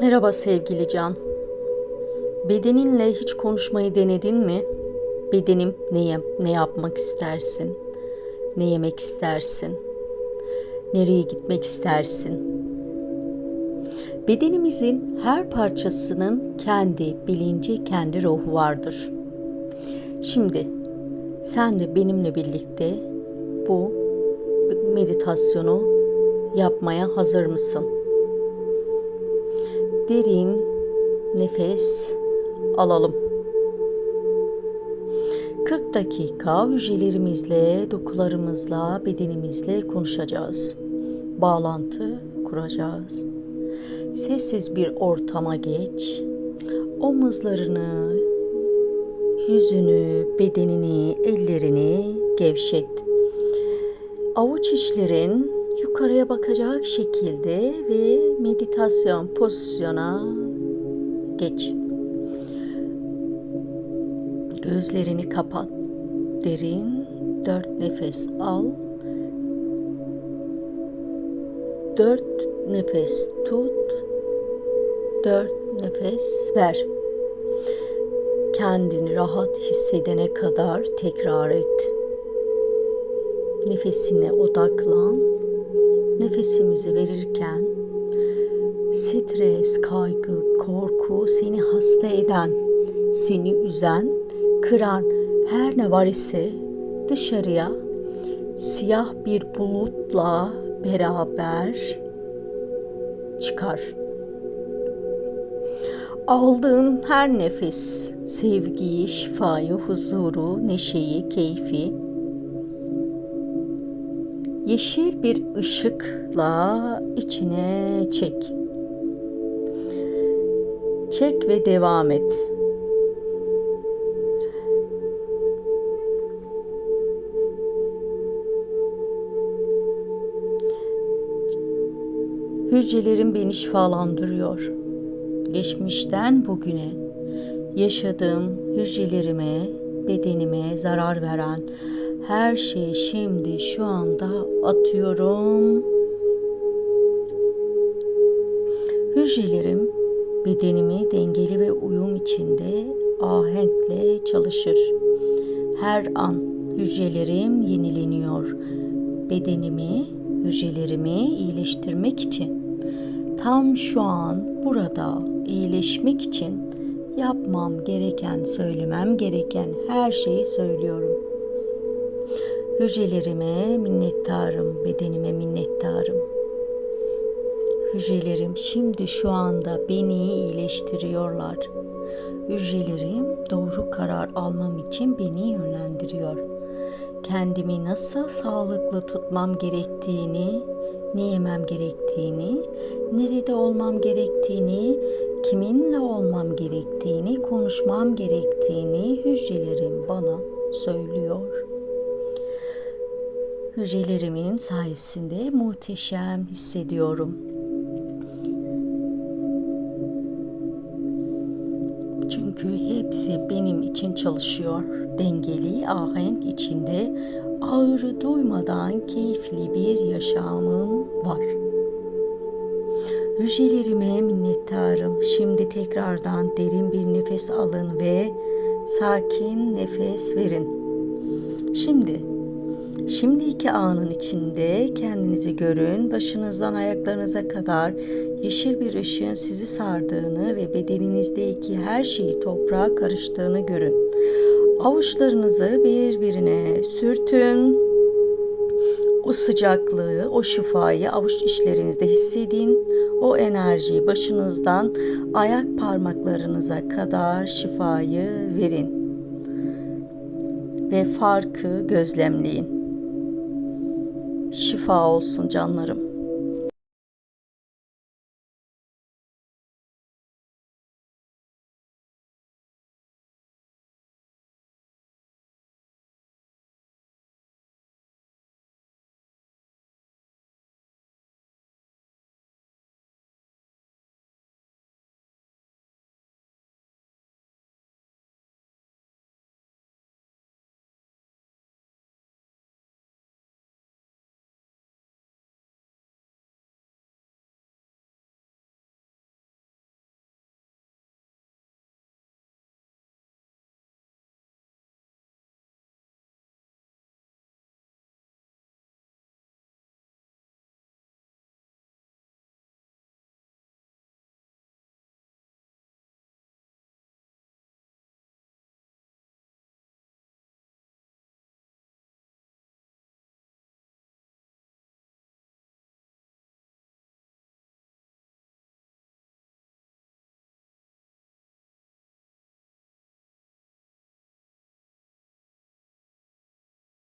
Merhaba sevgili Can. Bedeninle hiç konuşmayı denedin mi? Bedenim ne, yap- ne yapmak istersin? Ne yemek istersin? Nereye gitmek istersin? Bedenimizin her parçasının kendi bilinci, kendi ruhu vardır. Şimdi sen de benimle birlikte bu meditasyonu yapmaya hazır mısın? Derin nefes alalım. 40 dakika hücrelerimizle, dokularımızla, bedenimizle konuşacağız. Bağlantı kuracağız. Sessiz bir ortama geç. Omuzlarını, yüzünü, bedenini, ellerini gevşet. Avuç içlerin yukarıya bakacak şekilde ve meditasyon pozisyona geç. Gözlerini kapat. Derin dört nefes al. Dört nefes tut. Dört nefes ver. Kendini rahat hissedene kadar tekrar et. Nefesine odaklan. Nefesimizi verirken stres, kaygı, korku seni hasta eden, seni üzen, kıran her ne var ise dışarıya siyah bir bulutla beraber çıkar. Aldığın her nefes sevgiyi, şifayı, huzuru, neşeyi, keyfi yeşil bir ışıkla içine çek. Çek ve devam et. Hücrelerim beni şifalandırıyor. Geçmişten bugüne yaşadığım hücrelerime, bedenime zarar veren her şeyi şimdi şu anda atıyorum. Hücrelerim bedenimi dengeli ve uyum içinde ahenkle çalışır. Her an hücrelerim yenileniyor. Bedenimi, hücrelerimi iyileştirmek için tam şu an burada iyileşmek için yapmam gereken, söylemem gereken her şeyi söylüyorum. Hücrelerime minnettarım, bedenime minnettarım. Hücrelerim şimdi şu anda beni iyileştiriyorlar. Hücrelerim doğru karar almam için beni yönlendiriyor. Kendimi nasıl sağlıklı tutmam gerektiğini, ne yemem gerektiğini, nerede olmam gerektiğini, kiminle olmam gerektiğini, konuşmam gerektiğini hücrelerim bana söylüyor. Hücrelerimin sayesinde muhteşem hissediyorum. Çünkü hepsi benim için çalışıyor. Dengeli, ahenk içinde ağrı duymadan keyifli bir yaşamım var. Hücrelerime minnettarım. Şimdi tekrardan derin bir nefes alın ve sakin nefes verin. Şimdi Şimdiki anın içinde kendinizi görün. Başınızdan ayaklarınıza kadar yeşil bir ışığın sizi sardığını ve bedeninizdeki her şeyi toprağa karıştığını görün. Avuçlarınızı birbirine sürtün. O sıcaklığı, o şifayı avuç içlerinizde hissedin. O enerjiyi başınızdan ayak parmaklarınıza kadar şifayı verin. Ve farkı gözlemleyin. Şifa olsun canlarım.